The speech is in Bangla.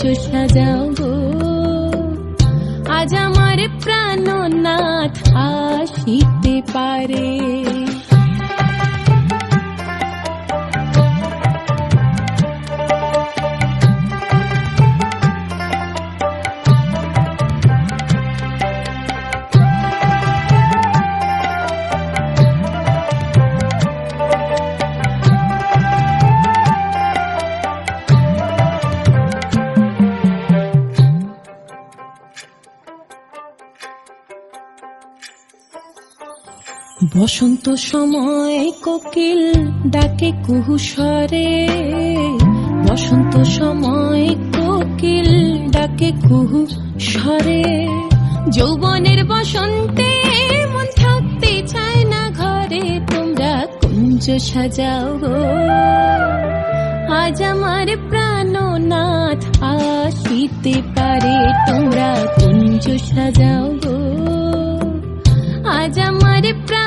সাজাও গো আজ আমার প্রাণনাথ আসিতে পারে। বসন্ত সময় কোকিল ডাকে কুহুসরে বসন্ত সময় কোকিল ডাকে কুহু সরে যৌবনের বসন্তে মন থাকতে চায় না ঘরে, তোমরা কুঞ্জ সাজাও গো। আজ আমার প্রাণনাথ আসিতে পারে, তোমরা কুঞ্জ সাজাও গো। আজ আমার প্রাণ